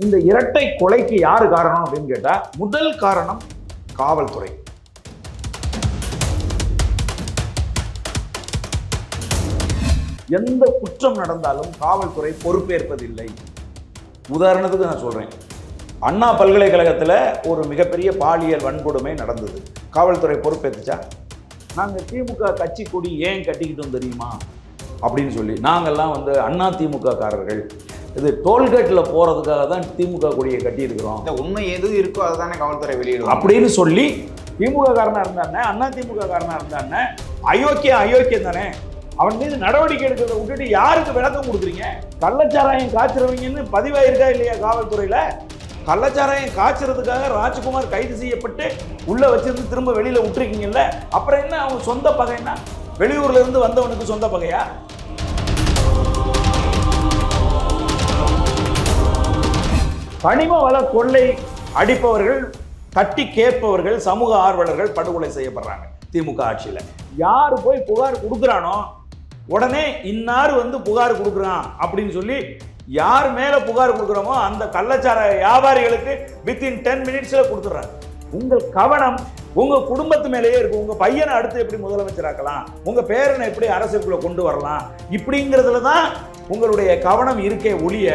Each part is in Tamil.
இந்த இரட்டை கொலைக்கு யார் காரணம் அப்படின்னு கேட்டால் முதல் காரணம் காவல்துறை. எந்த குற்றம் நடந்தாலும் காவல்துறை பொறுப்பேற்பதில்லை. உதாரணத்துக்கு நான் சொல்கிறேன் அண்ணா பல்கலைக்கழகத்தில் ஒரு மிகப்பெரிய பாலியல் வன்கொடுமை நடந்தது. காவல்துறை பொறுப்பேற்றுச்சா நாங்கள் திமுக கட்சி கொடி ஏன் கட்டிக்கிட்டோம் தெரியுமா? அப்படின்னு சொல்லி நாங்கள்லாம் வந்து அண்ணா திமுக காரர்கள் இது டோல்கேட்டில் போகிறதுக்காக தான் திமுக கொடியை கட்டியிருக்கிறோம். இந்த உண்மை எது இருக்கோ அதை தானே காவல்துறை வெளியிடும். அப்படின்னு சொல்லி திமுக காரனா இருந்தானே அண்ணா திமுக காரனா இருந்தானே அயோக்கியம் அயோக்கியம் தானே. அவன் மீது நடவடிக்கை எடுக்கிறத விட்டுட்டு யாருக்கு விளக்கம் கொடுக்குறீங்க? கள்ளச்சாராயம் காய்ச்சறவங்கன்னு பதிவாயிருக்கா இல்லையா காவல்துறையில? கள்ளச்சாராயம் காய்ச்சறதுக்காக ராஜ்குமார் கைது செய்யப்பட்டு உள்ள வச்சிருந்து திரும்ப வெளியில விட்டுருக்கீங்கல்ல. அப்புறம் என்ன அவன் சொந்த பகைன்னா? வெளியூர்ல இருந்து வந்தவனுக்கு சொந்த பகையா? கனிம வள கொள்ளை அடிப்பவர்கள் தட்டி கேட்பவர்கள் சமூக ஆர்வலர்கள் படுகொலை செய்யப்படுறாங்க திமுக ஆட்சியில். யார் போய் புகார் கொடுக்குறானோ உடனே இன்னார் வந்து புகார் கொடுக்குறான் அப்படின்னு சொல்லி யார் மேலே புகார் கொடுக்குறோமோ அந்த கள்ளச்சார வியாபாரிகளுக்கு வித்தின் டென் மினிட்ஸில் கொடுத்துட்றாங்க. உங்கள் கவனம் உங்கள் குடும்பத்து மேலேயே இருக்கும். உங்கள் பையனை அடுத்து எப்படி முதலமைச்சராக்கலாம் உங்கள் பேரனை எப்படி அரசுக்குள்ளே கொண்டு வரலாம்? இப்படிங்கிறதுல தான் உங்களுடைய கவனம் இருக்கே ஒழிய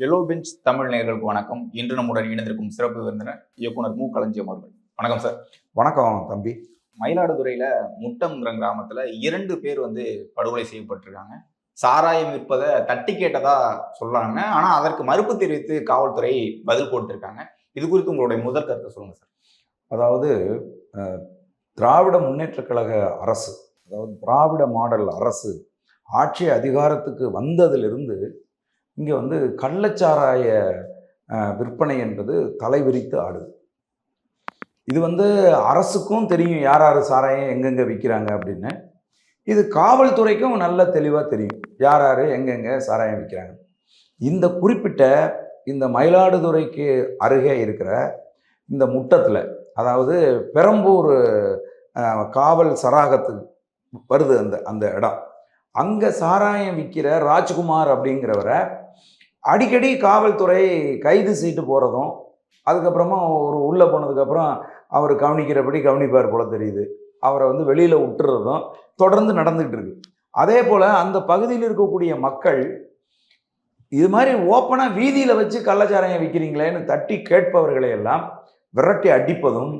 எல்லோ பெஞ்ச் தமிழ் நேயர்களுக்கு வணக்கம். இன்று நம்முடன் இணைந்திருக்கும் சிறப்பு விருந்தினர் இயக்குனர் மு. களஞ்சியம் அவர்கள். வணக்கம் சார் வணக்கம் தம்பி. மயிலாடுதுறையில முட்டம்ங்கிற கிராமத்துல இரண்டு பேர் வந்து படுகொலை செய்யப்பட்டிருக்காங்க. சாராயம் விற்பதை தட்டி கேட்டதா சொல்றாங்க. ஆனா அதற்கு மறுப்பு தெரிவித்து காவல்துறை பதில் கொடுத்திருக்காங்க இது குறித்து உங்களுடைய முதல் கருத்தை சொல்லுங்க சார் அதாவது திராவிட முன்னேற்றக் கழக அரசு அதாவது திராவிட மாடல் அரசு ஆட்சி அதிகாரத்துக்கு வந்ததிலிருந்து இங்கே வந்து கள்ளச்சாராய விற்பனை என்பது தலைவிரித்து ஆடுது. இது வந்து அரசுக்கும் தெரியும் யார் யார் சாராயம் எங்கெங்கே விற்கிறாங்க அப்படின்னு. இது காவல்துறைக்கும் நல்ல தெளிவாக தெரியும் யார் யார் எங்கெங்கே சாராயம் விற்கிறாங்க இந்த குறிப்பிட்ட இந்த மயிலாடுதுறைக்கு அருகே இருக்கிற இந்த முட்டத்தில் அதாவது பெரம்பூர் காவல் சராகத்துக்கு வருது அந்த அந்த இடம். அங்கே சாராயம் விற்கிற ராஜ்குமார் அப்படிங்கிறவரை அடிக்கடி காவல்துறை கைது செய்துட்டு போகிறதும் அதுக்கப்புறமா ஒரு உள்ளே போனதுக்கப்புறம் அவர் கவனிக்கிறபடி கவனிப்பார் போல தெரியுது. அவரை வந்து வெளியில் விட்டுறதும் தொடர்ந்து நடந்துகிட்டு இருக்கு. அதே போல் அந்த பகுதியில் இருக்கக்கூடிய மக்கள் இது மாதிரி ஓப்பனாக வீதியில் வச்சு கள்ளச்சாராயம் விற்கிறீங்களேன்னு தட்டி கேட்பவர்களை எல்லாம் விரட்டி அடிப்பதும்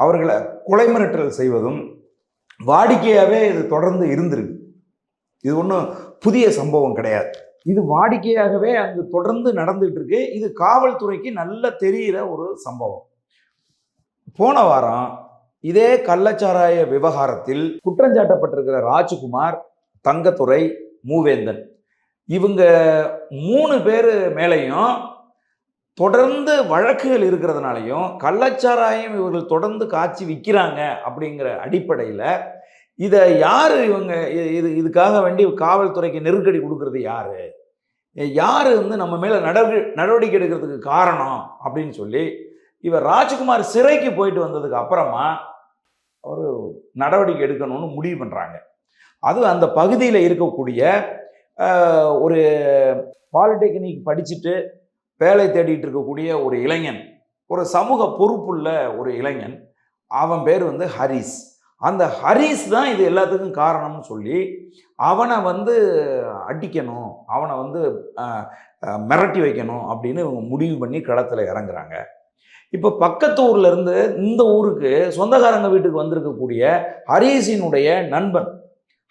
அவர்களை கொலை மிரட்டல் செய்வதும் வாடிக்கையாகவே இது தொடர்ந்து இருந்திருக்கு. இது ஒன்றும் புதிய சம்பவம் கிடையாது. இது வாடிக்கையாகவே அங்கு தொடர்ந்து நடந்துட்டு இருக்கு இது காவல்துறைக்கு நல்ல தெரிகிற ஒரு சம்பவம். போன வாரம் இதே கள்ளச்சாராய விவகாரத்தில் குற்றஞ்சாட்டப்பட்டிருக்கிற ராஜ்குமார் தங்கத்துறை மூவேந்தன். இவங்க மூணு பேர் மேலேயும் தொடர்ந்து வழக்குகள் இருக்கிறதுனாலையும் கள்ளச்சாராயம் இவர்கள் தொடர்ந்து காய்ச்சி விற்கிறாங்க அப்படிங்கிற அடிப்படையில் இதை யார் இவங்க இது இதுக்காக வேண்டி காவல்துறைக்கு நெருக்கடி கொடுக்கறது யார்? யார் வந்து நம்ம மேலே நடவடிக்கை நடவடிக்கை எடுக்கிறதுக்கு காரணம் அப்படின்னு சொல்லி இவர் ராஜ்குமார் சிறைக்கு போயிட்டு வந்ததுக்கு அப்புறமா அவர் நடவடிக்கை எடுக்கணும்னு முடிவு பண்ணுறாங்க அது அந்த பகுதியில் இருக்கக்கூடிய ஒரு பாலிடெக்னிக் படிச்சுட்டு வேலை தேடிட்டு இருக்கக்கூடிய ஒரு இளைஞன் ஒரு சமூக பொறுப்புள்ள ஒரு இளைஞன் அவன் பேர் வந்து ஹரிஸ். அந்த ஹரிஸ் தான் இது எல்லாத்துக்கும் காரணம்னு சொல்லி அவனை வந்து அடிக்கணும் அவனை வந்து மிரட்டி வைக்கணும் அப்படின்னு இவங்க முடிவு பண்ணி களத்தில் இறங்குறாங்க. இப்போ பக்கத்து ஊர்ல இருந்து இந்த ஊருக்கு சொந்தக்காரங்க வீட்டுக்கு வந்திருக்கக்கூடிய ஹரிஸினுடைய நண்பன்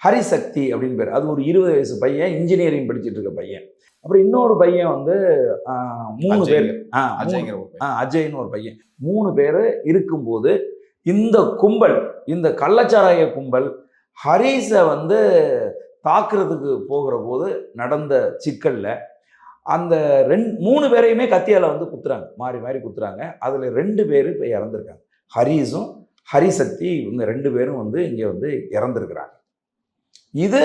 ஹரிசக்தி அப்படின்னு பேர். அது ஒரு இருபது வயசு பையன் இன்ஜினியரிங் படிச்சிட்டு இருக்க பையன். அப்புறம் இன்னொரு பையன் வந்து மூணு. பேர் ஆ, அஜய்ங்கிற ஆ, அஜய்னு ஒரு பையன். மூணு பேர் இருக்கும்போது இந்த கும்பல் இந்த கள்ளச்சாராய கும்பல் ஹரீஸை வந்து தாக்குறதுக்கு போகிற போது நடந்த சிக்கலில் அந்த ரெண்டு மூணு பேரையுமே கத்தியால் வந்து குத்துறாங்க. மாறி மாறி குத்துறாங்க. அதில் ரெண்டு பேர் இப்போ இறந்துருக்காங்க. ஹரீஸும் ஹரிசக்தி இவங்க ரெண்டு பேரும் வந்து இங்கே வந்து இறந்துருக்கிறாங்க. இது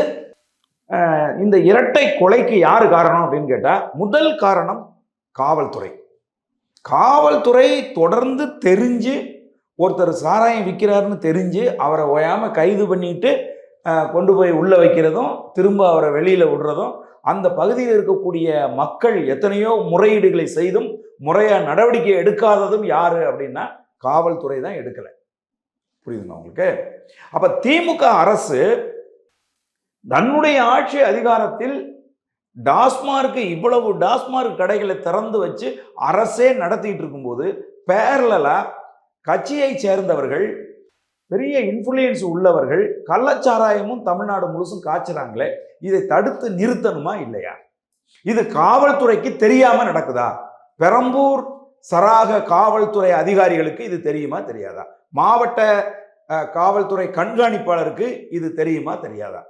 இந்த இரட்டை கொலைக்கு யார் காரணம் அப்படின்னு கேட்டால் முதல் காரணம் காவல்துறை. காவல்துறை தொடர்ந்து தெரிஞ்சு ஒருத்தர் சாராயம் விற்கிறாருன்னு தெரிஞ்சு அவரை ஓயாமல் கைது பண்ணிட்டு கொண்டு போய் உள்ளே வைக்கிறதும் திரும்ப அவரை வெளியில் விடுறதும் அந்த பகுதியில் இருக்கக்கூடிய மக்கள் எத்தனையோ முறையீடுகளை செய்தும் முறையாக நடவடிக்கை எடுக்காததும் யார் அப்படின்னா காவல்துறை தான் எடுக்கலை. புரியுதுங்க உங்களுக்கு? அப்போ திமுக அரசு தன்னுடைய ஆட்சி அதிகாரத்தில் டாஸ்மார்க்கு இவ்வளவு டாஸ்மார்க் கடைகளை திறந்து வச்சு அரசே நடத்திட்டு இருக்கும்போது பேரலாக கட்சியை சேர்ந்தவர்கள் பெரிய இன்ஃப்ளூயன்ஸ் உள்ளவர்கள் கள்ளச்சாராயமும் தமிழ்நாடு முழுசும் காய்ச்சுறாங்களே இதை தடுத்து நிறுத்தணுமா இல்லையா? இது காவல்துறைக்கு தெரியாம நடக்குதா? பெரம்பூர் சராக காவல்துறை அதிகாரிகளுக்கு இது தெரியுமா தெரியாதா? மாவட்ட காவல்துறை கண்காணிப்பாளருக்கு இது தெரியுமா தெரியாதா?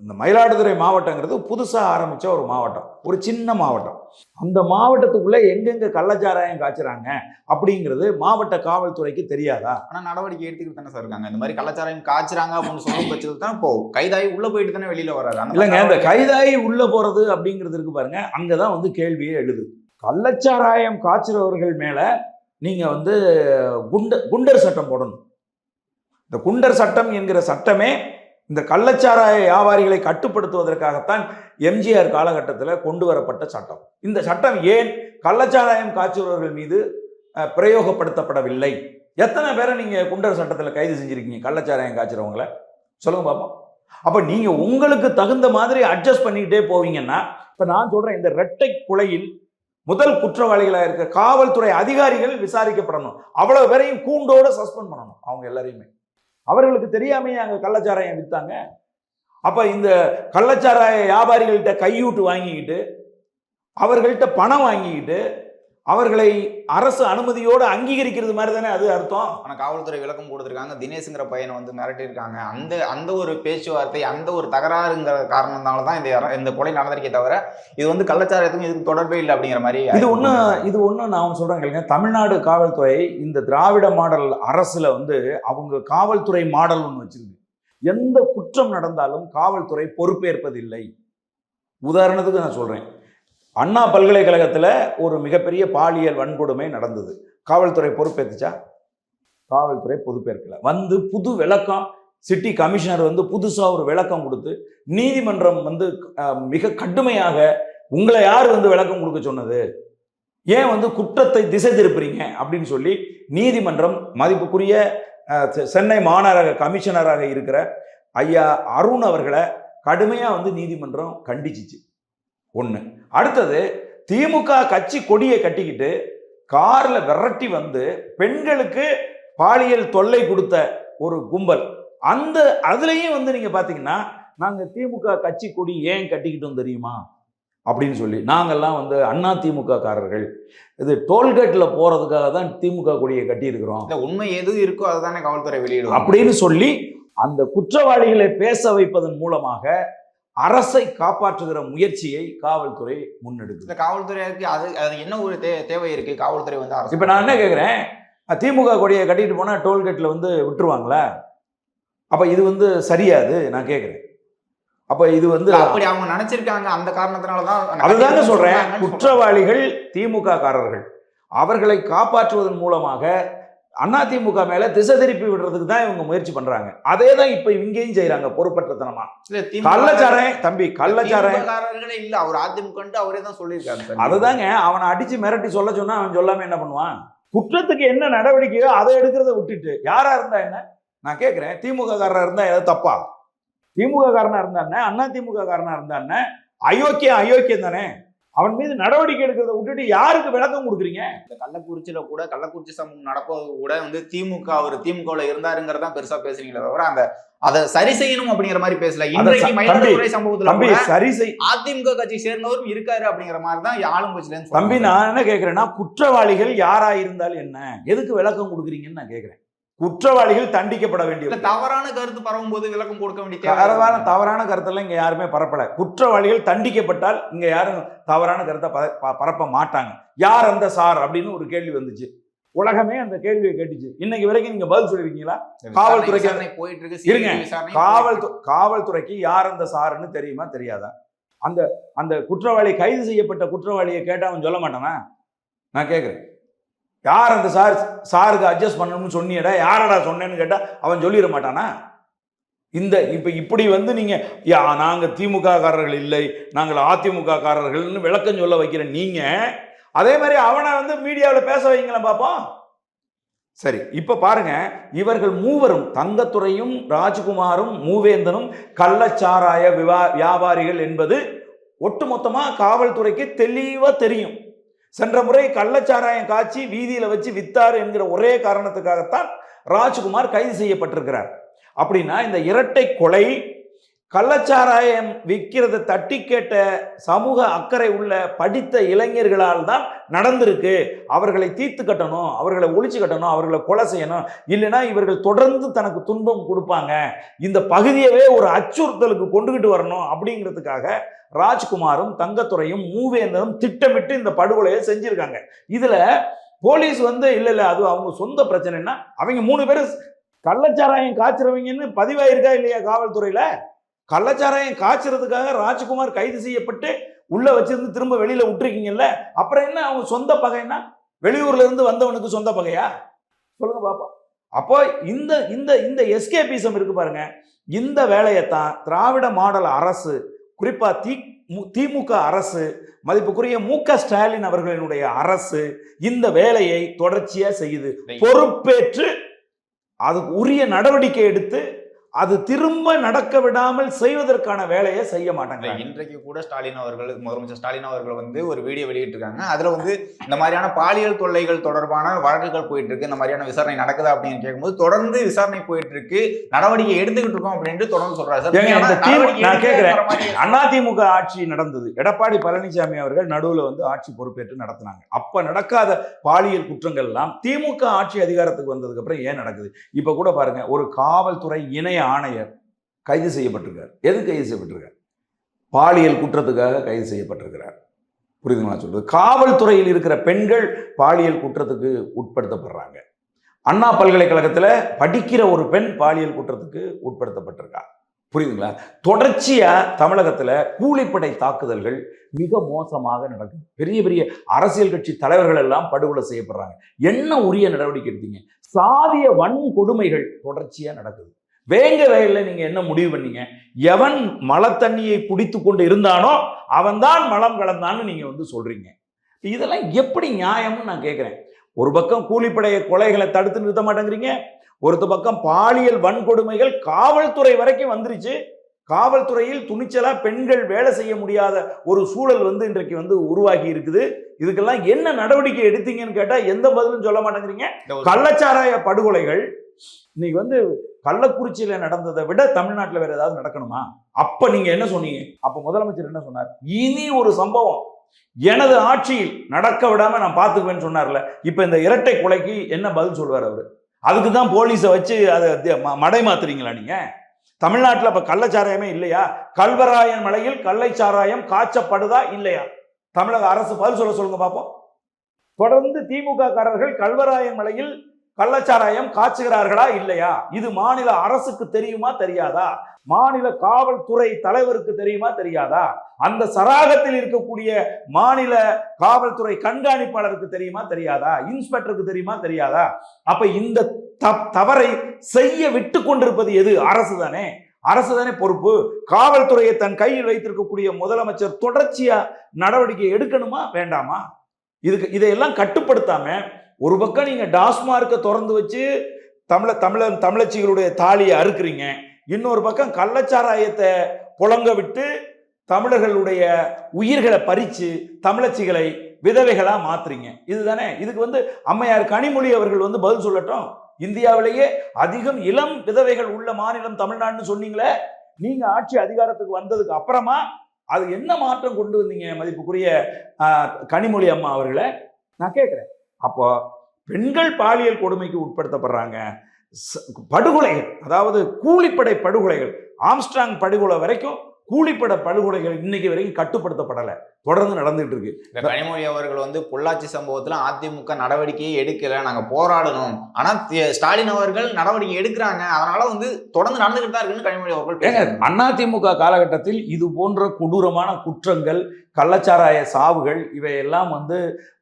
இந்த மயிலாடுதுறை மாவட்டங்கிறது புதுசாக ஆரம்பித்த ஒரு மாவட்டம் ஒரு சின்ன மாவட்டம். அந்த மாவட்டத்துக்குள்ளே எங்கெங்கே கள்ளச்சாராயம் காய்ச்சுறாங்க அப்படிங்கிறது மாவட்ட காவல்துறைக்கு தெரியாதா? ஆனா நடவடிக்கை எடுத்துக்கிட்டு தானே சார் இருக்காங்க. இந்த மாதிரி கலாச்சாரம் காய்ச்சுறாங்க அப்படின்னு சொல்லும் பட்சத்தில் தான் இப்போ கைதாகி உள்ள போயிட்டு தானே வெளியில மாதிரி இல்லைங்க இந்த கைதாகி உள்ளே போகிறது அப்படிங்கிறது இருக்கு பாருங்க. அங்கே தான் வந்து கேள்வியே எழுது. கள்ளச்சாராயம் காய்ச்சுறவர்கள் மேலே நீங்கள் வந்து குண்ட குண்டர் சட்டம் போடணும். இந்த குண்டர் சட்டம் என்கிற சட்டமே இந்த கள்ளச்சாராய வியாபாரிகளை கட்டுப்படுத்துவதற்காகத்தான் எம்ஜிஆர் காலகட்டத்தில் கொண்டு வரப்பட்ட சட்டம். இந்த சட்டம் ஏன் கள்ளச்சாராயம் காய்ச்சுபவர்கள் மீது பிரயோகப்படுத்தப்படவில்லை? எத்தனை பேரை நீங்கள் குண்டர் சட்டத்தில் கைது செஞ்சிருக்கீங்க கள்ளச்சாராயம் காய்ச்சுறவங்கள? சொல்லுங்க பார்ப்போம் அப்போ நீங்கள் உங்களுக்கு தகுந்த மாதிரி அட்ஜஸ்ட் பண்ணிக்கிட்டே போவீங்கன்னா இப்போ நான் சொல்கிறேன் இந்த ரெட்டை குலையில் முதல் குற்றவாளிகளாக இருக்க காவல்துறை அதிகாரிகள் விசாரிக்கப்படணும். அவ்வளவு பேரையும் கூண்டோட சஸ்பெண்ட் பண்ணணும் அவங்க எல்லாரையுமே. அவர்களுக்கு தெரியாமையே அங்கே கள்ளச்சாராயம் விற்றாங்க அப்போ இந்த கள்ளச்சாராய வியாபாரிகள்கிட்ட கையூட்டு வாங்கிக்கிட்டு அவர்கள்ட்ட பணம் வாங்கிக்கிட்டு அவர்களை அரசு அனுமதியோடு அங்கீகரிக்கிறது மாதிரி தானே அது அர்த்தம்? ஆனா காவல்துறை விளக்கம் கொடுத்துருக்காங்க. தினேஷ்ங்கிற பையனை வந்து மிரட்டியிருக்காங்க. அந்த அந்த ஒரு பேச்சுவார்த்தை அந்த ஒரு தகராறுங்கிற காரணத்தால தான் இந்த இந்த கொலை நடந்திருக்கே தவிர இது வந்து கள்ளச்சாரத்துக்கும் இதுக்கு தொடர்பே இல்லை அப்படிங்கிற மாதிரி இது ஒண்ணு இது ஒண்ணு நான் சொல்றேன் கேளுங்க. தமிழ்நாடு காவல்துறை இந்த திராவிட மாடல் அரசுல வந்து அவங்க காவல்துறை மாடல் ஒன்று வச்சிருக்கு. எந்த குற்றம் நடந்தாலும் காவல்துறை பொறுப்பேற்பதில்லை. உதாரணத்துக்கு நான் சொல்றேன். அண்ணா பல்கலைக்கழகத்தில் ஒரு மிகப்பெரிய பாலியல் வன்கொடுமை நடந்தது. காவல்துறை பொறுப்பேற்றுச்சா காவல்துறை பொறுப்பேற்கல வந்து புது விளக்கம் சிட்டி கமிஷனர் வந்து புதுசாக ஒரு விளக்கம் கொடுத்து நீதிமன்றம் வந்து மிக கடுமையாக உங்களை யார் வந்து விளக்கம் கொடுக்க சொன்னது? ஏன் வந்து குற்றத்தை திசை திருப்புறீங்க? அப்படின்னு சொல்லி நீதிமன்றம் மதிப்புக்குரிய செ- சென்னை மாநகர கமிஷனராக இருக்கிற ஐயா அருண் அவர்களை கடுமையாக வந்து நீதிமன்றம் கண்டிச்சிச்சு. ஒன்று அடுத்தது திமுக கட்சி கொடியை கட்டிக்கிட்டு காரில் விரட்டி வந்து பெண்களுக்கு பாலியல் தொல்லை கொடுத்த ஒரு கும்பல். அந்த அதுலேயும் வந்து நீங்கள் பார்த்தீங்கன்னா நாங்கள் திமுக கட்சி கொடி ஏன் கட்டிக்கிட்டோம் தெரியுமா? அப்படின்னு சொல்லி நாங்கெல்லாம் வந்து அண்ணா திமுக காரர்கள். இது டோல்கேட்டில் போகிறதுக்காக தான் திமுக கொடியை கட்டியிருக்கிறோம். இல்ல உண்மை எது இருக்கோ அதுதானே காவல்துறை வெளியிடும் அப்படின்னு சொல்லி அந்த குற்றவாளிகளை பேச வைப்பதன் மூலமாக அரசை காப்பாற்றுகிற முயற்சியை காவல்துறை முன்னெடுக்குது. இந்த காவல்துறைக்கு அது அது என்ன ஒரு தே தேவை இருக்கு? காவல்துறை வந்து அரசு இப்போ நான் என்ன கேட்குறேன் திமுக கொடியை கட்டிட்டு போனால் டோல்கேட்டில் வந்து விட்டுருவாங்களா? அப்போ இது வந்து சரியாது நான் கேட்குறேன் அப்போ இது வந்து அப்படி அவங்க நினைச்சிருக்காங்க அந்த காரணத்தினால தான் அதுதாங்க சொல்றேன். குற்றவாளிகள் திமுக காரர்கள் அவர்களை காப்பாற்றுவதன் மூலமாக அதிமுக மேல திசை திருப்பி விடுறதுக்கு தான் இவங்க முயற்சி பண்றாங்க. அதே தான் இப்ப இங்கேயும் செய்யறாங்க பொறுப்பற்றத்தனமா. கள்ளச்சாராயம் தம்பி திமுககாரர்களே இல்ல அவர் அதிமுக அவரே தான் சொல்லியிருக்காரு. அதுதாங்க அவனை அடிச்சு மிரட்டி சொல்ல சொன்னா அவன் சொல்லாம என்ன பண்ணுவான்? குற்றத்துக்கு என்ன நடவடிக்கையோ அதை எடுக்கிறத விட்டுட்டு யாரா இருந்தா என்ன? நான் கேட்கிறேன் திமுக காரனா இருந்தா ஏதாவது தப்பா? திமுக காரனா இருந்தா என்ன? அண்ணா திமுக காரனா இருந்தா என்ன? அயோக்கியம் அயோக்கியம் தானே? அவன் மீது நடவடிக்கை எடுக்கிறத விட்டுட்டு யாருக்கு விளக்கம் கொடுக்குறீங்க? இந்த கள்ளக்குறிச்சியில கூட கள்ளக்குறிச்சி சம்பவம் நடப்பது கூட வந்து திமுக அவர் திமுகவுல இருந்தாருங்கிறதா பெருசா பேசுறீங்களே தவிர அந்த அதை சரி செய்யணும் அப்படிங்கிற மாதிரி பேசல. இன்றைக்கு மயிலாடுதுறை சம்பவத்துல சரி செய். அதிமுக கட்சி சேர்ந்தவரும் இருக்காரு அப்படிங்கிற மாதிரி தான் இருந்து தம்பி. நான் என்ன கேட்கிறேன்னா குற்றவாளிகள் யாரா இருந்தாலும் என்ன? எதுக்கு விளக்கம் கொடுக்குறீங்கன்னு நான் கேட்கிறேன் குற்றவாளிகள் தண்டிக்கப்பட வேண்டிய தவறான கருத்து பரவும் போது விளக்கம் கொடுக்க வேண்டிய தேவை. தவறான. தவறான கருத்தெல்லாம் இங்க யாருமே பரப்பல. குற்றவாளிகள் தண்டிக்கப்பட்டால் இங்க யாரும் தவறான கருத்தை பரப்ப மாட்டாங்க. யார் அந்த சார் அப்படின்னு ஒரு கேள்வி வந்துச்சு. உலகமே அந்த கேள்வியை கேட்டுச்சு. இன்னைக்கு வரைக்கும் நீங்க பதில் சொல்லிருக்கீங்களா? விசாரணை காவல்துறைக்கு- போயிட்டு இருக்கு இருங்க. காவல்து காவல்துறைக்கு யார் அந்த சாருன்னு தெரியுமா தெரியாதா? அந்த அந்த குற்றவாளி கைது செய்யப்பட்ட குற்றவாளியை கேட்டா அவன் சொல்ல மாட்டானா? நான் கேட்குறேன் யார் அந்த சார் சாருக்கு அட்ஜஸ்ட் பண்ணணும்னு சொன்னியடா யாரடா சொன்னேன்னு கேட்டால் அவன் சொல்லிட மாட்டானா? இந்த இப்போ இப்படி வந்து நீங்கள் யா நாங்கள் திமுக காரர்கள் இல்லை நாங்கள் அதிமுக காரர்கள்னு விளக்கம் சொல்ல வைக்கிற நீங்கள் அதே மாதிரி அவனை வந்து மீடியாவில் பேச வைங்களேன் பார்ப்போம் சரி இப்போ பாருங்க இவர்கள் மூவரும் தங்கத்துறையும் ராஜ்குமாரும் மூவேந்தனும் கள்ளச்சாராய விவா வியாபாரிகள் என்பது ஒட்டுமொத்தமாக காவல்துறைக்கு தெளிவாக தெரியும். சென்ற முறை கள்ளச்சாராயம் காய்ச்சி வீதியில் வச்சு வித்தார் என்கிற ஒரே காரணத்துக்காகத்தான் ராஜ்குமார் கைது செய்யப்பட்டிருக்கிறார். அப்படின்னா இந்த இரட்டை கொலை கள்ளச்சாராயம் விற்கிறத தட்டி கேட்ட சமூக அக்கறை உள்ள படித்த இளைஞர்களால் தான் நடந்திருக்கு. அவர்களை தீர்த்து கட்டணும் அவர்களை ஒழிச்சு கட்டணும் அவர்களை கொலை செய்யணும். இல்லைன்னா இவர்கள் தொடர்ந்து தனக்கு துன்பம் கொடுப்பாங்க. இந்த பகுதியவே ஒரு அச்சுறுத்தலுக்கு கொண்டுகிட்டு வரணும் அப்படிங்கிறதுக்காக ராஜ்குமாரும் தங்கத்துறையும் மூவேந்தரும் திட்டமிட்டு இந்த படுகொலையை செஞ்சுருக்காங்க. இதில் போலீஸ் வந்து இல்லை இல்லை அது அவங்க சொந்த பிரச்சனைன்னா அவங்க மூணு பேரும் கள்ளச்சாராயம் காய்ச்சறவங்கன்னு பதிவாயிருக்கா இல்லையா காவல்துறையில்? கள்ளச்சாராயம் காய்ச்சறதுக்காக ராஜ்குமார் கைது செய்யப்பட்டு உள்ள வச்சிருந்து திரும்ப வெளியில விட்டுருக்கீங்கல்ல? அப்புறம் என்ன அவங்க சொந்த பகைன்னா? வெளியூர்ல இருந்து வந்தவனுக்கு சொந்த பகையா? சொல்லுங்க பாப்பா. அப்போ இந்த இந்த இந்த எஸ்கேபிசம் இருக்கு பாருங்க. இந்த வேலையைத்தான் திராவிட மாடல் அரசு குறிப்பா தி மு- திமுக அரசு மதிப்புக்குரிய மு க ஸ்டாலின் அவர்களினுடைய அரசு இந்த வேலையை தொடர்ச்சியா செய்யுது. பொறுப்பேற்று அதுக்கு உரிய நடவடிக்கை எடுத்து அது திரும்ப நடக்க விடாமல் செய்வதற்கான வேலையை செய்ய மாட்டாங்க. இன்றைக்கு கூட ஸ்டாலின் அவர்கள் முதலமைச்சர் ஸ்டாலின் அவர்கள் வந்து ஒரு வீடியோ வெளியிட்டிருக்காங்க. அதுல வந்து இந்த மாதிரியான பாலியல் தொல்லைகள் தொடர்பான வழக்குகள் போயிட்டு இருக்கு இந்த மாதிரியான விசாரணை நடக்குதா அப்படின்னு கேட்கும்போது தொடர்ந்து விசாரணை போயிட்டு இருக்கு நடவடிக்கை எடுத்துக்கிட்டு இருக்கோம் அப்படின்ட்டு தொடர்ந்து சொல்றாரு நான் கேட்கிறேன். அதிமுக ஆட்சி நடந்தது. எடப்பாடி பழனிசாமி அவர்கள் நடுவுல வந்து ஆட்சி பொறுப்பேற்று நடத்தினாங்க. அப்ப நடக்காத பாலியல் குற்றங்கள் எல்லாம் திமுக ஆட்சி அதிகாரத்துக்கு வந்ததுக்கு அப்புறம் ஏன் நடக்குது? இப்ப கூட பாருங்க ஒரு காவல்துறை இணை ஆணையர் கைது செய்யப்பட்டிருக்கார். எது கைது செய்யப்பட்டிருக்கார்? பாலியல் குற்றத்துக்காக கைது செய்யப்பட்டிருக்கிறார். புரியுதுங்களா சொல்றது? காவல்துறையில் இருக்கிற பெண்கள் பாலியல் குற்றத்துக்கு உட்படுத்தப்படுறாங்க. அண்ணா பல்கலைக்கழகத்துல படிக்கிற ஒரு பெண் பாலியல் குற்றத்துக்கு உட்படுத்தப்பட்டிருக்கா புரியுதுங்களா? தொடர்ச்சியா தமிழகத்துல கூலிப்படை தாக்குதல்கள் மிக மோசமாக நடக்குது. பெரிய பெரிய அரசியல் கட்சி தலைவர்கள் எல்லாம் படுகொலை செய்யப்படுறாங்க. என்ன உரிய நடவடிக்கை எடுத்தீங்க? சாதிய வன்கொடுமைகள் தொடர்ச்சியா நடக்குது. வேங்க வயல்ல நீங்க என்ன முடிவு பண்ணீங்க? எவன் மழை தண்ணியை குடித்து கொண்டு இருந்தானோ அவன்தான் மலம் கலந்தான்னு நீங்க வந்து சொல்றீங்க. இதெல்லாம் எப்படி நியாயம்னு நான் கேட்கிறேன் ஒரு பக்கம் கூலிப்படைய கொலைகளை தடுத்து நிறுத்த மாட்டேங்கிறீங்க. ஒருத்த பக்கம் பாலியல் வன்கொடுமைகள் காவல்துறை வரைக்கும் வந்துருச்சு. காவல்துறையில் துணிச்சலா பெண்கள் வேலை செய்ய முடியாத ஒரு சூழல் வந்து இன்றைக்கு வந்து உருவாகி இருக்குது. இதுக்கெல்லாம் என்ன நடவடிக்கை எடுத்தீங்கன்னு கேட்டா எந்த பதிலும் சொல்ல மாட்டேங்கிறீங்க. கள்ளச்சாராய படுகொலைகள். இன்னைக்கு வந்து கள்ளக்குறிச்சியில நடந்ததை விட தமிழ்நாட்டில் வேற ஏதாவது நடக்கணுமா? அப்ப நீங்க என்ன சொன்னீங்க? அப்ப முதலமைச்சர் என்ன சொன்னார்? இனி ஒரு சம்பவம். எனது ஆட்சியில் நடக்க விடாம நான் பார்த்துக்குவேன்னு சொன்னார்ல. இப்ப இந்த இரட்டை கொலைக்கு என்ன பதில் சொல்வார் அவரு? அதுக்கு தான் போலீஸை வச்சு அதை மடை மாத்துறீங்களா நீங்க? தமிழ்நாட்டில் அப்ப கள்ளச்சாராயமே இல்லையா? கல்வராயன் மலையில் கள்ளைச்சாராயம் காய்ச்சப்படுதா இல்லையா? தமிழக அரசு பதில் சொல்ல சொல்லுங்க பார்ப்போம் தொடர்ந்து திமுக காரர்கள் கல்வராயன் மலையில் கள்ளச்சாராயம் காய்ச்சுகிறார்களா இல்லையா? இது மாநில அரசுக்கு தெரியுமா தெரியாதா? மாநில காவல்துறை தலைவருக்கு தெரியுமா தெரியாதா? அந்த சராகத்தில் இருக்கக்கூடிய மாநில காவல்துறை கண்காணிப்பாளருக்கு தெரியுமா தெரியாதா? இன்ஸ்பெக்டருக்கு தெரியுமா தெரியாதா? அப்ப இந்த த- தவறை செய்ய விட்டு கொண்டிருப்பது எது? அரசு தானே. அரசு தானே பொறுப்பு. காவல்துறையை தன் கையில் வைத்திருக்கக்கூடிய முதலமைச்சர் தொடர்ச்சியா நடவடிக்கை எடுக்கணுமா? வேண்டாமா? இதுக்கு இதையெல்லாம் கட்டுப்படுத்தாம ஒரு பக்கம் நீங்கள் டாஸ்மார்க்கை திறந்து வச்சு தமிழ தமிழ தமிழச்சிகளுடைய தாலியை அறுக்குறீங்க. இன்னொரு பக்கம் கள்ளச்சாராயத்தை புழங்க விட்டு தமிழர்களுடைய உயிர்களை பறித்து தமிழச்சிகளை விதவைகளாக மாற்றுறீங்க இதுதானே? இதுக்கு வந்து அம்மையார் கனிமொழி அவர்கள் வந்து பதில் சொல்லட்டும். இந்தியாவிலேயே அதிகம் இளம் விதவைகள் உள்ள மாநிலம் தமிழ்நாடுன்னு சொன்னீங்களே நீங்க ஆட்சி அதிகாரத்துக்கு வந்ததுக்கு அப்புறமா அது என்ன மாற்றம் கொண்டு வந்தீங்க? மதிப்புக்குரிய கனிமொழி அம்மா அவர்களை நான் கேட்குறேன். அப்போ பெண்கள் பாலியல் கொடுமைக்கு உட்படுத்தப்படுறாங்க. ச- படுகொலைகள் அதாவது கூலிப்படை படுகொலைகள் ஆம்ஸ்ட்ராங் படுகொலை வரைக்கும் கூலிப்பட படுகொலைகள் இன்னைக்கு வரைக்கும் கட்டுப்படுத்தப்படலை. தொடர்ந்து நடந்துட்டு இருக்கு. இந்த கனிமொழி அவர்கள் வந்து பொள்ளாச்சி சம்பவத்துல அதிமுக நடவடிக்கையே எடுக்கல. நாங்க போராடணும். ஆனா ஸ்டாலின் அவர்கள் நடவடிக்கை எடுக்கிறாங்க. அதனால வந்து தொடர்ந்து நடந்துகிட்டு தான் இருக்குன்னு கனிமொழி அவர்கள். அதிமுக காலகட்டத்தில் இது போன்ற கொடூரமான குற்றங்கள் கள்ளச்சாராய சாவுகள் இவையெல்லாம் வந்து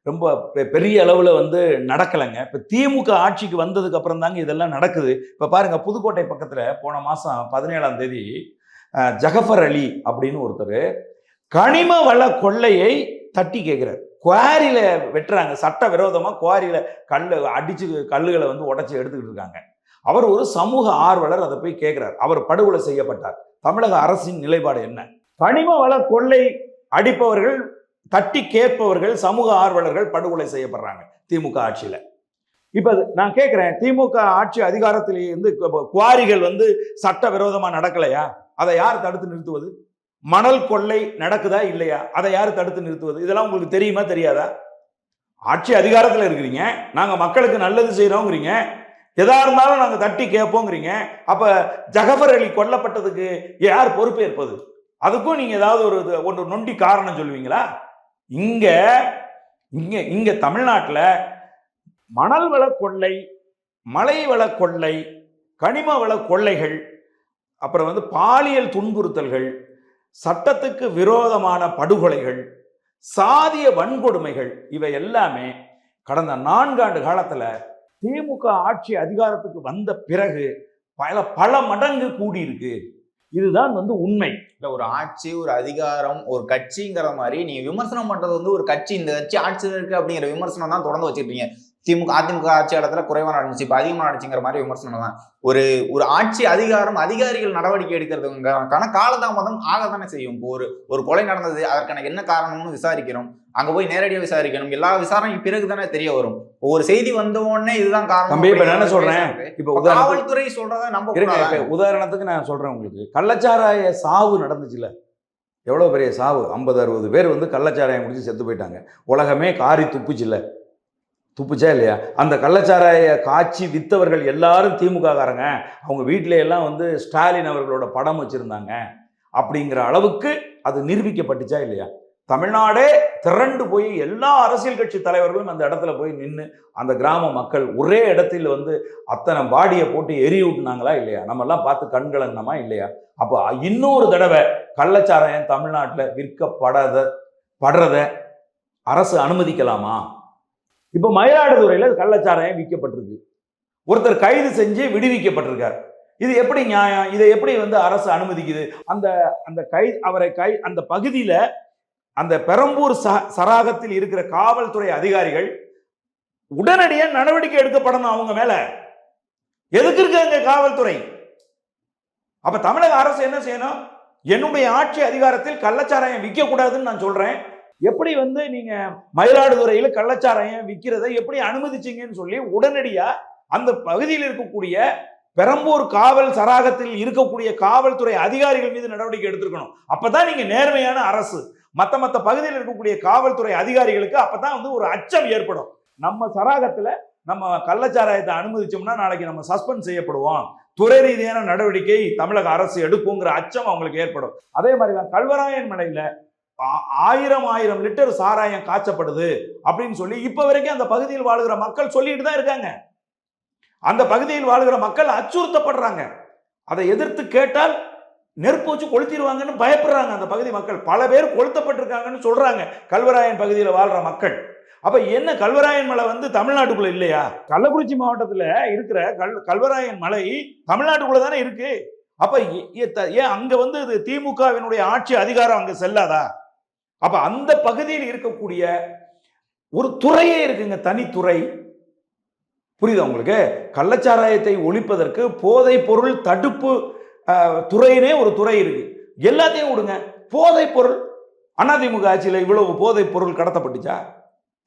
ரொம்ப பெரிய அளவில் வந்து நடக்கலைங்க. இப்போ திமுக ஆட்சிக்கு வந்ததுக்கு அப்புறம் தாங்க இதெல்லாம் நடக்குது. இப்போ பாருங்க புதுக்கோட்டை பக்கத்தில் போன மாதம் பதினேழாம் தேதி ஜகஃபர் அலி அப்படின்னு ஒருத்தர் கனிம வள கொள்ளையை தட்டி கேட்குறார் குவாரியில் வெட்டுறாங்க. சட்ட விரோதமாக குவாரியில் கல் அடிச்சு கல்லுகளை வந்து உடச்சி எடுத்துக்கிட்டு இருக்காங்க. அவர் ஒரு சமூக ஆர்வலர் அதை போய் கேட்குறார் அவர் படுகொலை செய்யப்பட்டார். தமிழக அரசின் நிலைப்பாடு என்ன? கனிம வள கொள்ளை அடிப்பவர்கள் தட்டி கேட்பவர்கள் சமூக ஆர்வலர்கள் படுகொலை செய்யப்படுறாங்க திமுக ஆட்சியில். இப்போ அது நான் கேட்குறேன் திமுக ஆட்சி அதிகாரத்திலேருந்து கு- குவாரிகள் வந்து சட்ட விரோதமாக நடக்கலையா? அதை யார் தடுத்து நிறுத்துவது? மணல் கொள்ளை நடக்குதா இல்லையா? அதை யார் தடுத்து நிறுத்துவது? இதெல்லாம் உங்களுக்கு தெரியுமா தெரியாதா? ஆட்சி அதிகாரத்தில் இருக்கிறீங்க. நாங்கள் மக்களுக்கு நல்லது செய்கிறோங்கிறீங்க எதா இருந்தாலும் நாங்கள் தட்டி கேட்போங்கிறீங்க அப்போ ஜகபர் அலி கொல்லப்பட்டதுக்கு யார் பொறுப்பேற்பது? அதுக்கும் நீங்கள் ஏதாவது ஒரு இது- ஒன்று நொண்டி காரணம் சொல்லுவீங்களா? இங்கே இங்கே இங்கே தமிழ்நாட்டில் மணல் வள கொள்ளை மலை வள கொள்ளை கனிம வள கொள்ளைகள் அப்புறம் வந்து பாலியல் துன்புறுத்தல்கள் சட்டத்துக்கு விரோதமான படுகொலைகள் சாதிய வன்கொடுமைகள் இவை எல்லாமே கடந்த நான்காண்டு காலத்தில் திமுக ஆட்சி அதிகாரத்துக்கு வந்த பிறகு பல பல மடங்கு கூடியிருக்கு. இதுதான் வந்து உண்மை. இல்லை ஒரு ஆட்சி ஒரு அதிகாரம் ஒரு கட்சிங்கிற மாதிரி நீங்க விமர்சனம் பண்றது வந்து ஒரு கட்சி இந்த கட்சி ஆட்சியில் இருக்கு அப்படிங்கிற விமர்சனம் தான் தொடர்ந்து வச்சிருப்பீங்க திமுக அதிமுக ஆட்சி இடத்துல குறைவா நடந்துச்சு. இப்ப அதிகமா நடந்துச்சுங்கிற மாதிரி விமர்சனம் தான் ஒரு ஒரு ஆட்சி அதிகாரம் அதிகாரிகள் நடவடிக்கை எடுக்கிறதுக்கான காலதாமதம் ஆக தானே செய்யும் ஒரு ஒரு கொலை நடந்தது அதற்கான என்ன காரணம்னு விசாரிக்கிறோம். அங்க போய் நேரடியா விசாரிக்கணும். எல்லா விசாரணைக்கு பிறகு தானே தெரிய வரும். ஒரு செய்தி வந்த உடனே இதுதான் காரணம். இப்ப என்ன சொல்றேன்? இப்ப காவல்துறை சொல்றத? இப்ப உதாரணத்துக்கு நான் சொல்றேன் உங்களுக்கு. கள்ளச்சாராய சாவு நடந்துச்சுல. எவ்வளவு பெரிய சாவு? ஐம்பது அறுபது பேர் வந்து கள்ளச்சாராயம் குடிச்சு செத்து போயிட்டாங்க. உலகமே காரி துப்புச்சுல. துப்புச்சா இல்லையா? அந்த கள்ளச்சாராய காய்ச்சி வித்தவர்கள் எல்லாரும் திமுககாரங்க. அவங்க வீட்டில எல்லாம் வந்து ஸ்டாலின் அவர்களோட படம் வச்சுருந்தாங்க. அப்படிங்கிற அளவுக்கு அது நிரூபிக்கப்பட்டுச்சா இல்லையா? தமிழ்நாடே திரண்டு போய் எல்லா அரசியல் கட்சி தலைவர்களும் அந்த இடத்துல போய் நின்று அந்த கிராம மக்கள் ஒரே இடத்தில் வந்து அத்தனை பாடியை போட்டு எரி விட்டுனாங்களா இல்லையா? நம்மெல்லாம் பார்த்து கண்கலங்கமா இல்லையா? அப்போ இன்னொரு தடவை கள்ளச்சாராயம் தமிழ்நாட்டில் விற்கப்படாத படுறத அரசு அனுமதிக்கலாமா? இப்போ மயிலாடுதுறையில் கள்ளச்சாராயம் விற்கப்பட்டிருக்கு ஒருத்தர் கைது செஞ்சு விடுவிக்கப்பட்டிருக்கார். இது எப்படி நியாயம்? இதை எப்படி வந்து அரசு அனுமதிக்குது? அந்த அந்த கை அவரை கை அந்த பகுதியில் அந்த பெரம்பூர் ச சராகத்தில் இருக்கிற காவல்துறை அதிகாரிகள் உடனடியாக நடவடிக்கை எடுக்கப்படணும் அவங்க மேலே. எதுக்கு இருக்காங்க காவல்துறை? அப்ப தமிழக அரசு என்ன செய்யணும்? என்னுடைய ஆட்சி அதிகாரத்தில் கள்ளச்சாராயம் விற்க கூடாதுன்னு நான் சொல்றேன். எப்படி வந்து நீங்க மயிலாடுதுறையில் கள்ளச்சாராயம் விற்கிறத எப்படி அனுமதிச்சிங்கன்னு சொல்லி உடனடியா அந்த பகுதியில் இருக்கக்கூடிய பெரம்பூர் காவல் சராகத்தில் இருக்கக்கூடிய காவல்துறை அதிகாரிகள் மீது நடவடிக்கை எடுத்திருக்கணும். அப்பதான் நீங்க நேர்மையான அரசு. மற்ற மற்ற பகுதியில் இருக்கக்கூடிய காவல்துறை அதிகாரிகளுக்கு அப்பதான் வந்து ஒரு அச்சம் ஏற்படும். நம்ம சராகத்துல நம்ம கள்ளச்சாராயத்தை அனுமதிச்சோம்னா நாளைக்கு நம்ம சஸ்பெண்ட் செய்யப்படுவோம். துறை ரீதியான நடவடிக்கை தமிழக அரசு எடுக்குங்கிற அச்சம் அவங்களுக்கு ஏற்படும். அதே மாதிரி தான் கல்வராயன் மலையில ஆயிரம் ஆயிரம் லிட்டர் சாராயம் காய்ச்சப்படுது அப்படின்னு சொல்லி இப்ப வரைக்கும் அந்த பகுதியில் வாழுகிற மக்கள் சொல்லிட்டு தான் இருக்காங்க. அந்த பகுதியில் வாழுகிற மக்கள் அச்சுறுத்தப்படுறாங்க. அதை எதிர்த்து கேட்டால் நெருப்பு வச்சு கொளுத்திடுவாங்கன்னு பயப்படுறாங்க அந்த பகுதி மக்கள். பல பேர் கொளுத்தப்பட்டிருக்காங்கன்னு சொல்றாங்க கல்வராயன் பகுதியில் வாழ்ற மக்கள். அப்ப என்ன கல்வராயன் மலை வந்து தமிழ்நாட்டுக்குள்ள இல்லையா? கள்ளக்குறிச்சி மாவட்டத்துல இருக்கிற கல் கல்வராயன் மலை தமிழ்நாட்டுக்குள்ள தானே இருக்கு. அப்ப ஏ- த- ஏன் அங்க வந்து இது திமுகவினுடைய ஆட்சி அதிகாரம் அங்க செல்லாதா? அப்ப அந்த பகுதியில் இருக்கக்கூடிய ஒரு துறையே இருக்குங்க தனித்துறை புரியுதா உங்களுக்கு? கள்ளச்சாராயத்தை ஒழிப்பதற்கு போதைப் பொருள் தடுப்பு துறையினே ஒரு துறை இருக்கு. எல்லாத்தையும் விடுங்க. போதைப் பொருள் அதிமுக ஆட்சியில் இவ்வளவு போதைப் பொருள் கடத்தப்பட்டுச்சா?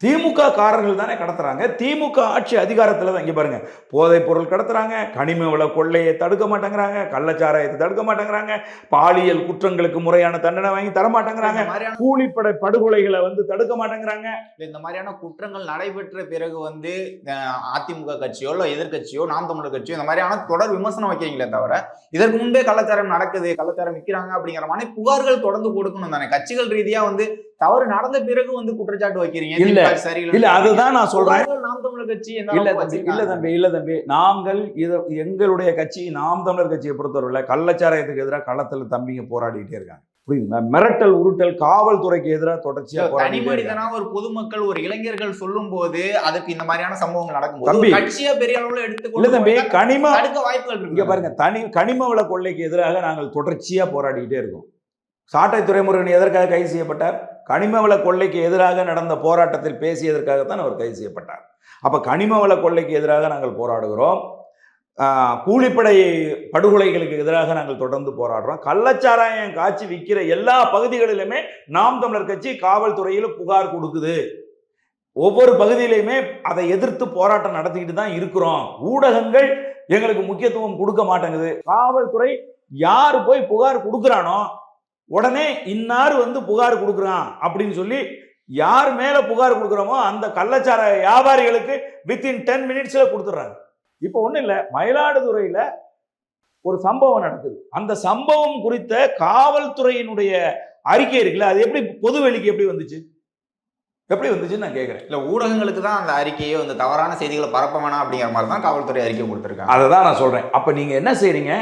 திமுக காரர்கள் தானே கடத்துறாங்க. திமுக ஆட்சி அதிகாரத்தில் தான் இங்கே பாருங்க. போதைப் பொருள் கடத்துறாங்க. கனிம வள கொள்ளையை தடுக்க மாட்டேங்கிறாங்க. கள்ளச்சாராயத்தை தடுக்க மாட்டேங்கிறாங்க. பாலியல் குற்றங்களுக்கு முறையான தண்டனை வாங்கி தர மாட்டேங்கிறாங்க. கூலிப்படை படுகொலைகளை வந்து தடுக்க மாட்டேங்கிறாங்க. இந்த மாதிரியான குற்றங்கள் நடைபெற்ற பிறகு வந்து அதிமுக கட்சியோ இல்ல எதிர்க்கட்சியோ நாம் தமிழர் கட்சியோ இந்த மாதிரியான தொடர் விமர்சனம் வைக்கிறீங்களே தவிர இதற்கு முன்பே கலாச்சாரம் நடக்குது. கலாச்சாரம் விற்கிறாங்க அப்படிங்கிற மாதிரி புகார்கள் தொடர்ந்து கொடுக்கணும் தானே. கட்சிகள் ரீதியா வந்து தவறு நடந்த பிறகு வந்து குற்றச்சாட்டு வைக்கிறீங்க. இல்ல. சரியில்லை இல்ல அதுதான் நான் சொல்றேன். நாம் தமிழர் கட்சி இல்ல தம்பி இல்ல? தம்பி இல்ல தம்பி. நாங்கள் இத எங்களுடைய கட்சி நாம் தமிழர் கட்சியை பொறுத்தவரையில் கள்ளச்சாராயத்துக்கு எதிராக களத்துல தம்பிங்க போராடிக்கிட்டே இருக்காங்க. புரியுதுங்களா? மிரட்டல் உருட்டல் காவல்துறைக்கு எதிராக தொடர்ச்சியா தனி போராடிட்டே ஒரு பொதுமக்கள் ஒரு இளைஞர்கள் சொல்லும் போது அதுக்கு இந்த மாதிரியான சம்பவங்கள் நடக்கும்போது தம்பி. கட்சியா பெரிய அளவுல எடுத்துக்கொண்டு தம்பி கனிம தடுக்க வாய்ப்புகள் இங்க இருக்கு பாருங்க தனி கனிம வள கொள்ளைக்கு எதிராக நாங்கள் தொடர்ச்சியா போராடிக்கிட்டே இருக்கோம். சாட்டை துறைமுருகன் எதற்காக கைது செய்யப்பட்டார்? கனிம வள கொள்ளைக்கு எதிராக நடந்த போராட்டத்தில் பேசியதற்காகத்தான் அவர் கைது செய்யப்பட்டார். அப்போ கனிமவள கொள்ளைக்கு எதிராக நாங்கள் போராடுகிறோம். கூலிப்படை படுகொலைகளுக்கு எதிராக நாங்கள் தொடர்ந்து போராடுறோம். கள்ளச்சாராயம் காட்சி விற்கிற எல்லா பகுதிகளிலுமே நாம் தமிழர் கட்சி காவல்துறையில் புகார் கொடுக்குது. ஒவ்வொரு பகுதியிலையுமே அதை எதிர்த்து போராட்டம் நடத்திக்கிட்டு தான் இருக்கிறோம். ஊடகங்கள் எங்களுக்கு முக்கியத்துவம் கொடுக்க மாட்டேங்குது. காவல்துறை யார் போய் புகார் கொடுக்குறானோ உடனே இன்னார் வந்து புகார் கொடுக்குறான் அப்படின்னு சொல்லி யார் மேல புகார் கொடுக்குறோமோ அந்த கள்ளச்சார வியாபாரிகளுக்கு வித்தின் டென் மினிட்ஸ்ல கொடுத்துட்றாங்க. இப்போ ஒன்றும் இல்லை மயிலாடுதுறையில ஒரு சம்பவம் நடக்குது. அந்த சம்பவம் குறித்த காவல்துறையினுடைய அறிக்கை இருக்குல்ல அது எப்படி பொது வெளிக்கு எப்படி வந்துச்சு? எப்படி வந்துச்சுன்னு நான் கேட்குறேன் இல்ல ஊடகங்களுக்கு தான் அந்த அறிக்கையை வந்து தவறான செய்திகளை பரப்ப வேணாம் அப்படிங்கிற மாதிரி தான் காவல்துறை அறிக்கை கொடுத்திருக்காங்க. அதை தான் நான் சொல்கிறேன் அப்போ நீங்கள் என்ன செய்றீங்க?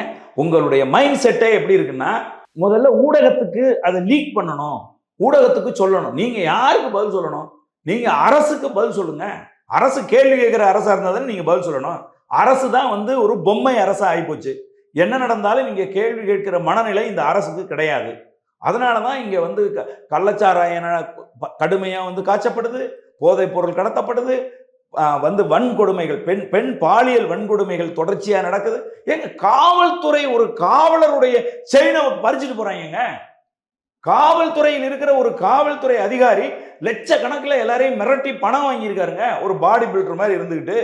உங்களுடைய மைண்ட் செட்டே எப்படி இருக்குன்னா முதல்ல ஊடகத்துக்கு அதை லீக் பண்ணணும். ஊடகத்துக்கு சொல்லணும். நீங்கள் யாருக்கு பதில் சொல்லணும்? நீங்கள் அரசுக்கு பதில் சொல்லுங்க. அரசு கேள்வி கேட்குற அரசாக இருந்தால் தானே நீங்கள் பதில் சொல்லணும். அரசு தான் வந்து ஒரு பொம்மை அரசா ஆகிப்போச்சு. என்ன நடந்தாலும் நீங்கள் கேள்வி கேட்கிற மனநிலை இந்த அரசுக்கு கிடையாது. அதனால தான் இங்கே வந்து க- கள்ளச்சாராயம் கடுமையாக வந்து காய்ச்சப்படுது. போதைப் பொருள் கடத்தப்படுது. வந்து வன்கொடுமைகள் பெண் பெண் பாலியல் வன்கொடுமைகள் தொடர்ச்சியா நடக்குது. எங்க காவல்துறை ஒரு காவலருடைய செயினை பறிச்சுட்டு போறாங்க காவல்துறையில் இருக்கிற ஒரு காவல்துறை அதிகாரி லட்சக்கணக்கில் எல்லாரையும் மிரட்டி பணம் வாங்கியிருக்காருங்க. ஒரு பாடி பில்டர் மாதிரி இருந்துக்கிட்டு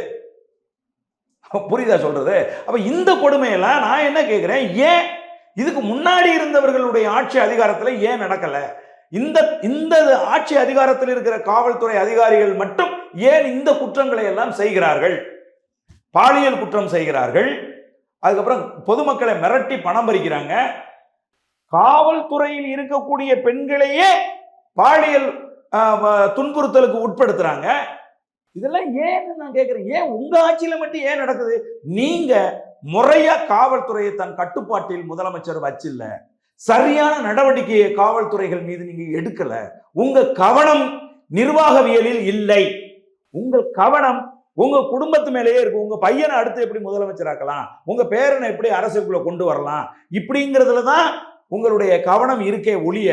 புரியுதா சொல்றது? அப்ப இந்த கொடுமையெல்லாம் நான் என்ன கேட்கிறேன் ஏன்? இதுக்கு முன்னாடி இருந்தவர்களுடைய ஆட்சி அதிகாரத்தில் ஏன் நடக்கலை? இந்த இந்த ஆட்சி அதிகாரத்தில் இருக்கிற காவல்துறை அதிகாரிகள் மட்டும் ஏன் இந்த குற்றங்களை எல்லாம் செய்கிறார்கள்? பாலியல் குற்றம் செய்கிறார்கள். அதுக்கப்புறம் பொதுமக்களை மிரட்டி பணம் பறிக்கிறாங்க. காவல்துறையில் இருக்கக்கூடிய பெண்களையே பாலியல் துன்புறுத்தலுக்கு உட்படுத்துறாங்க. இதெல்லாம் ஏன்னு நான் கேட்குறேன் ஏன் உங்க ஆட்சியில மட்டும் ஏன் நடக்குது? நீங்க முறையா காவல்துறையை தன் கட்டுப்பாட்டில் முதலமைச்சர் வச்சில்லை. சரியான நடவடிக்கையை காவல்துறைகள் மீது நீங்க எடுக்கல. உங்க கவனம் நிர்வாகவியலில் இல்லை. உங்கள் கவனம் உங்க குடும்பத்து மேலேயே இருக்கும். உங்க பையனை அடுத்து எப்படி முதலமைச்சராக்கலாம்? உங்க பேரனை எப்படி அரசுக்குள்ள கொண்டு வரலாம்? இப்படிங்கிறதுல தான் உங்களுடைய கவனம் இருக்கே ஒழிய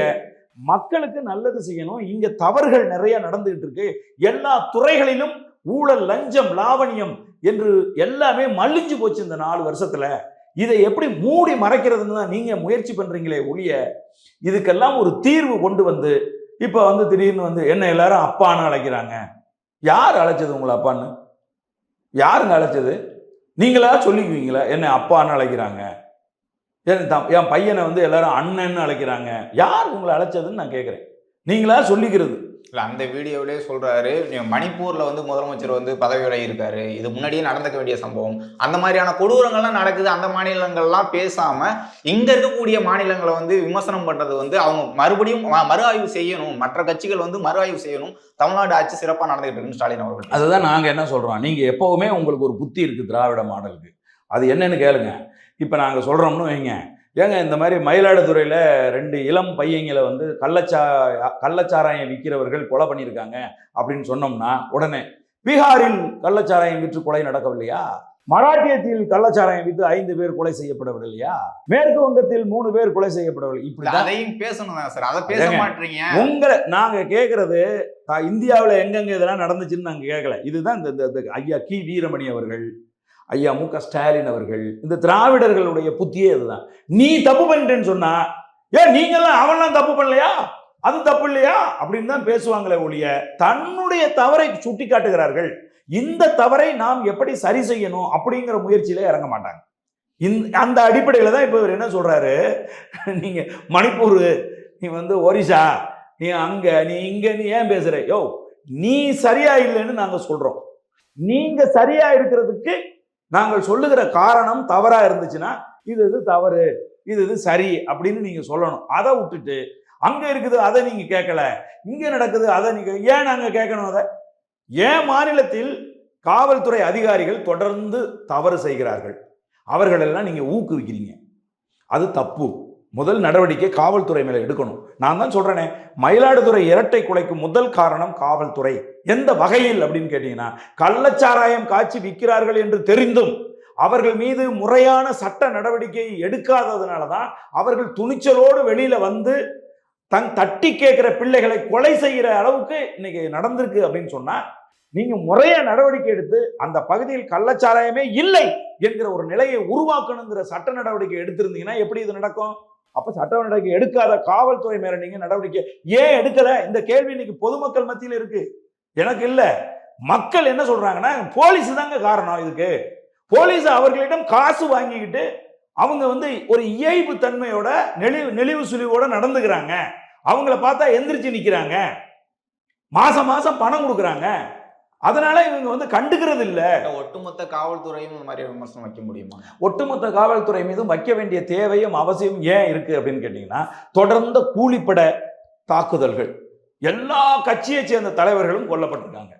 மக்களுக்கு நல்லது செய்யணும். இங்க தவறுகள் நிறைய நடந்துகிட்டு இருக்கு. எல்லா துறைகளிலும் ஊழல் லஞ்சம் லாவணியம் என்று எல்லாமே மலிஞ்சு போச்சு இந்த நாலு வருஷத்துல. இதை எப்படி மூடி மறைக்கிறதுன்னு தான் நீங்கள் முயற்சி பண்ணுறீங்களே ஒழிய இதுக்கெல்லாம் ஒரு தீர்வு கொண்டு வந்து இப்போ வந்து திடீர்னு வந்து என்ன எல்லாரும் அப்பான்னு அழைக்கிறாங்க. யார் அழைச்சது உங்களை அப்பான்னு? யாருங்க அழைச்சது? நீங்களா சொல்லிக்குவீங்களா? என்ன அப்பான்னு அழைக்கிறாங்க. என் தம் என் பையனை வந்து எல்லாரும் அண்ணன்னு அழைக்கிறாங்க. யார் உங்களை அழைச்சதுன்னு நான் கேட்குறேன் நீங்களா சொல்லிக்கிறது. இல்லை அந்த வீடியோவிலே சொல்கிறாரு மணிப்பூரில் வந்து முதலமைச்சர் வந்து பதவி விலகி இருக்காரு. இது முன்னாடியே நடந்துக்க வேண்டிய சம்பவம். அந்த மாதிரியான கொடூரங்கள்லாம் நடக்குது. அந்த மாநிலங்கள்லாம் பேசாமல் இங்கே இருக்கக்கூடிய மாநிலங்களை வந்து விமர்சனம் பண்ணுறது வந்து அவங்க மறுபடியும் மறு ஆய்வு செய்யணும். மற்ற கட்சிகள் வந்து மறு ஆய்வு செய்யணும். தமிழ்நாடு ஆட்சி சிறப்பாக நடந்துகிட்டு இருக்குன்னு ஸ்டாலின் அவர்கள் அதுதான் நாங்கள் என்ன சொல்கிறோம் நீங்கள் எப்போவுமே உங்களுக்கு ஒரு புத்தி இருக்குது திராவிட மாடலுக்கு. அது என்னன்னு கேளுங்க. இப்போ நாங்கள் சொல்கிறோம்னு வைங்க. ஏங்க இந்த மாதிரி மயிலாடுதுறையில் ரெண்டு இளம் பையங்களை வந்து கள்ளச்சா கள்ளச்சாராயம் விற்கிறவர்கள் கொலை பண்ணியிருக்காங்க அப்படின்னு சொன்னோம்னா உடனே பீகாரில் கள்ளச்சாராயம் விற்று கொலை நடக்கவில்லையா? மராட்டியத்தில் கள்ளச்சாராயம் விற்று ஐந்து பேர் கொலை செய்யப்படவில்லையா? மேற்கு வங்கத்தில் மூணு பேர் கொலை செய்யப்படவில்லை. இப்படி அதையும் பேசணும் சார். அதை பேச மாட்டீங்க. உங்களை நாங்க கேட்கறது இந்தியாவுல எங்கெங்க இதெல்லாம் நடந்துச்சுன்னு நாங்க கேட்கல இதுதான் இந்த ஐயா கி. வீரமணி அவர்கள் ஐயா மு க ஸ்டாலின் அவர்கள் இந்த திராவிடர்களுடைய புத்தியே இதுதான். நீ தப்பு பண்ணிட்டேன்னு சொன்னா ஏன் நீங்கெல்லாம் அவன்லாம் தப்பு பண்ணலையா? அது தப்பு இல்லையா? அப்படின்னு தான் பேசுவாங்களே ஒழிய தன்னுடைய தவறை சுட்டி காட்டுகிறார்கள் இந்த தவறை நாம் எப்படி சரி செய்யணும் அப்படிங்கிற முயற்சியில இறங்க மாட்டாங்க. இந்த அந்த அடிப்படையில் தான் இப்போ இவர் என்ன சொல்றாரு? நீங்க மணிப்பூர் நீ வந்து ஒரிசா நீ அங்க நீ இங்க நீ ஏன் பேசுற? யோ நீ சரியா இல்லைன்னு நாங்க சொல்றோம். நீங்க சரியா இருக்கிறதுக்கு நாங்கள் சொல்லுகிற காரணம் தவறாக இருந்துச்சுன்னா இது இது தவறு இது இது சரி அப்படின்னு நீங்கள் சொல்லணும். அதை விட்டுட்டு அங்கே இருக்குது அதை நீங்கள் கேட்கல. இங்கே நடக்குது அதை நீங்கள் ஏன் நாங்கள் கேட்கணும் அதை? ஏன் மாநிலத்தில் காவல்துறை அதிகாரிகள் தொடர்ந்து தவறு செய்கிறார்கள்? அவர்களெல்லாம் நீங்கள் ஊக்குவிக்கிறீங்க. அது தப்பு. முதல் நடவடிக்கை காவல்துறை மேலே எடுக்கணும். நான் தான் சொல்றேனே மயிலாடுதுறை இரட்டை கொலைக்கு முதல் காரணம் காவல்துறை. எந்த வகையில் அப்படின்னு கேட்டீங்கன்னா கள்ளச்சாராயம் காய்ச்சி விற்கிறார்கள் என்று தெரிந்தும் அவர்கள் மீது முறையான சட்ட நடவடிக்கை எடுக்காததுனால தான் அவர்கள் துணிச்சலோடு வெளியில வந்து தன் தட்டி கேட்கிற பிள்ளைகளை கொலை செய்கிற அளவுக்கு இன்னைக்கு நடந்திருக்கு அப்படின்னு சொன்னா நீங்க முறையாக நடவடிக்கை எடுத்து அந்த பகுதியில் கள்ளச்சாராயமே இல்லை என்கிற ஒரு நிலையை உருவாக்கணுங்கிற சட்ட நடவடிக்கை எடுத்திருந்தீங்கன்னா எப்படி இது நடக்கும்? அப்ப சட்ட நடவடிக்கை எடுக்காத காவல்துறை மேல நீங்க நடவடிக்கை ஏன் எடுக்கல? இந்த கேள்வி இன்னைக்கு பொதுமக்கள் மத்தியில் இருக்கு. எனக்கு இல்ல. மக்கள் என்ன சொல்றாங்கன்னா போலீஸ் தாங்க காரணம் இதுக்கு. போலீஸ் அவர்களிடம் காசு வாங்கிக்கிட்டு அவங்க வந்து ஒரு இயல்பு தன்மையோட நெளிவு நெளிவு சுழிவோட நடந்துக்கிறாங்க. அவங்கள பார்த்தா எந்திரிச்சு நிக்கிறாங்க. மாசம் மாசம் பணம் கொடுக்குறாங்க. அதனால இவங்க வந்து கண்டுக்கிறது இல்ல ஒட்டுமொத்த காவல்துறையும் இந்த மாதிரி விமர்சனம் வைக்க முடியுமா? ஒட்டுமொத்த காவல்துறை மீதும் வைக்க வேண்டிய தேவையும் அவசியம் ஏன் இருக்கு அப்படின்னு கேட்டீங்கன்னா தொடர்ந்த கூலிப்பட தாக்குதல்கள். எல்லா கட்சியை சேர்ந்த தலைவர்களும் கொல்லப்பட்டிருக்காங்க.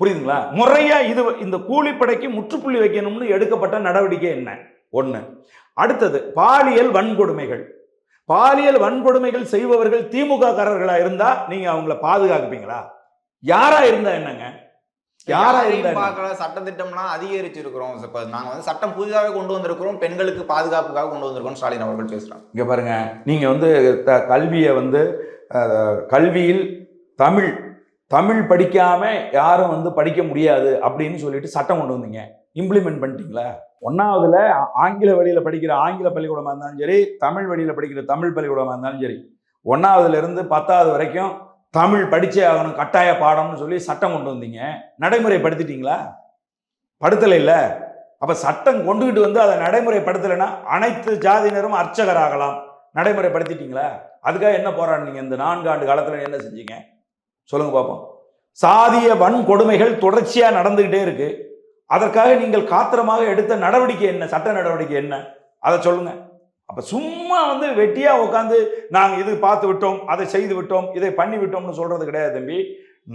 புரியுதுங்களா? முறையா இது இந்த கூலிப்படைக்கு முற்றுப்புள்ளி வைக்கணும்னு எடுக்கப்பட்ட நடவடிக்கை என்ன? ஒண்ணு. அடுத்தது பாலியல் வன்கொடுமைகள். பாலியல் வன்கொடுமைகள் செய்பவர்கள் திமுக காரர்களா இருந்தா நீங்க அவங்கள பாதுகாப்பீங்களா யாரா இருந்தா என்னங்க? யாரையும்? பார்க்கல சட்டத்திட்டம்லாம் அதிகரிச்சிருக்கிறோம். இப்ப நாங்க வந்து சட்டம் புதிதாக கொண்டு வந்திருக்கிறோம் பெண்களுக்கு பாதுகாப்புக்காக கொண்டு வந்திருக்கோம் ஸ்டாலின் அவர்கள் பேசுறாங்க. இங்க பாருங்க நீங்க வந்து கல்வியை வந்து கல்வியில் தமிழ் தமிழ் படிக்காம யாரும் வந்து படிக்க முடியாது அப்படின்னு சொல்லிட்டு சட்டம் கொண்டு வந்தீங்க. இம்ப்ளிமெண்ட் பண்ணிட்டீங்களா? ஒன்னாவதுல ஆ- ஆங்கில வழியில படிக்கிற ஆங்கில பள்ளிக்கூடமா இருந்தாலும் சரி தமிழ் வழியில படிக்கிற தமிழ் பள்ளிக்கூடமா இருந்தாலும் சரி ஒன்னாவதுல இருந்து பத்தாவது வரைக்கும் தமிழ் படிச்சே ஆகணும் கட்டாய பாடம்னு சொல்லி சட்டம் கொண்டு வந்தீங்க. நடைமுறைப்படுத்திட்டீங்களா? படுத்தலை இல்லை. அப்போ சட்டம் கொண்டுகிட்டு வந்து அதை நடைமுறைப்படுத்தலைன்னா அனைத்து ஜாதியினரும் அர்ச்சகராகலாம் நடைமுறைப்படுத்திட்டீங்களா? அதுக்காக என்ன போராடினீங்க இந்த நான்கு ஆண்டு காலத்தில் என்ன செஞ்சீங்க? சொல்லுங்க பார்ப்போம் சாதிய வன்கொடுமைகள் தொடர்ச்சியாக நடந்துக்கிட்டே இருக்கு. அதற்காக நீங்கள் காத்திரமாக எடுத்த நடவடிக்கை என்ன? சட்ட நடவடிக்கை என்ன? அதை சொல்லுங்கள் அப்போ சும்மா வந்து வெட்டியாக உட்காந்து நாங்கள் இது பார்த்து விட்டோம் அதை செய்து விட்டோம் இதை பண்ணி விட்டோம்னு சொல்கிறது கிடையாது தம்பி.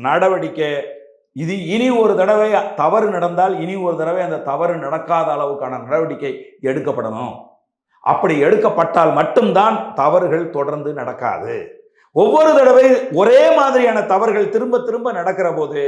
நடவடிக்கை இது இனி ஒரு தடவை தவறு நடந்தால் இனி ஒரு தடவை அந்த தவறு நடக்காத அளவுக்கான நடவடிக்கை எடுக்கப்படணும். அப்படி எடுக்கப்பட்டால் மட்டும்தான் தவறுகள் தொடர்ந்து நடக்காது. ஒவ்வொரு தடவை ஒரே மாதிரியான தவறுகள் திரும்ப திரும்ப நடக்கிற போது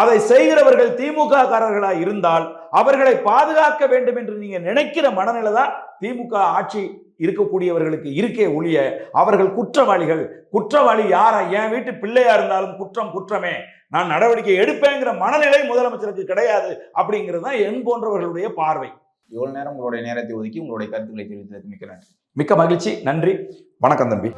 அதை செய்கிறவர்கள் திமுக காரர்களாக இருந்தால் அவர்களை பாதுகாக்க வேண்டும் என்று நீங்க நினைக்கிற மனநிலை தான் திமுக ஆட்சி இருக்கக்கூடியவர்களுக்கு இருக்கே ஒழிய அவர்கள் குற்றவாளிகள். குற்றவாளி யாரா? என் வீட்டு பிள்ளையா இருந்தாலும் குற்றம் குற்றமே. நான் நடவடிக்கை எடுப்பேங்கிற மனநிலை முதலமைச்சருக்கு கிடையாது அப்படிங்கிறது தான் என் போன்றவர்களுடைய பார்வை. இவ்வளவு நேரம் உங்களுடைய நேரத்தை ஒதுக்கி உங்களுடைய கருத்துக்களை தெரிவித்ததற்கு மிக்க நன்றி. மிக்க மகிழ்ச்சி. நன்றி. வணக்கம் தம்பி.